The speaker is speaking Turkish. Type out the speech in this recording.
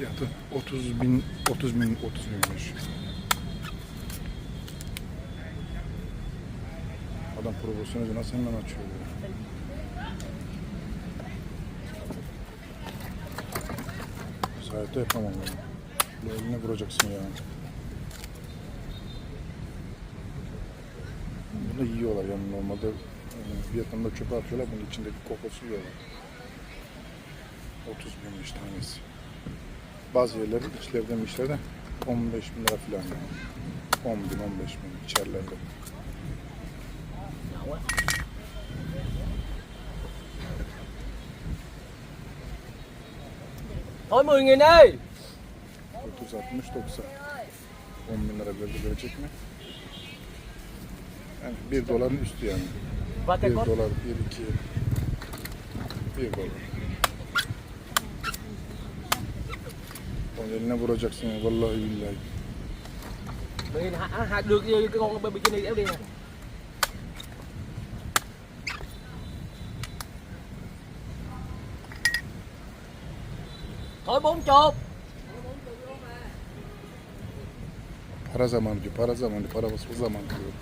Fiyatı 30 bin, 30 bin, 30 binmiş. Adam profesyonel nasıl hemen açıyor ya. Hayatta yapamam ya. Bu eline vuracaksın ya. Bunu yiyorlar yani normalde e, Vietnam'da çöpe atıyorlar bunun içindeki kokusu yiyorlar. 30 binmiş tanesi. Bazı yerlerde içlerden içlerde 15 bin lira falan yani. 10 bin 15 bin içerlerde. Thôi 10 nghìn ơi 30 60 90. 10 bin lira verdi verecek mi? Yani 1 doların üstü yani. Và 1 cái cốt dolar, 1 2 1 dolar. Eline vuracaksın ya vallahi billahi. Mình hạ, hạ được cái con bên đi nè Thôi bốn chục Para zamanı diyor, para zamanı, para basma zamanı diyor.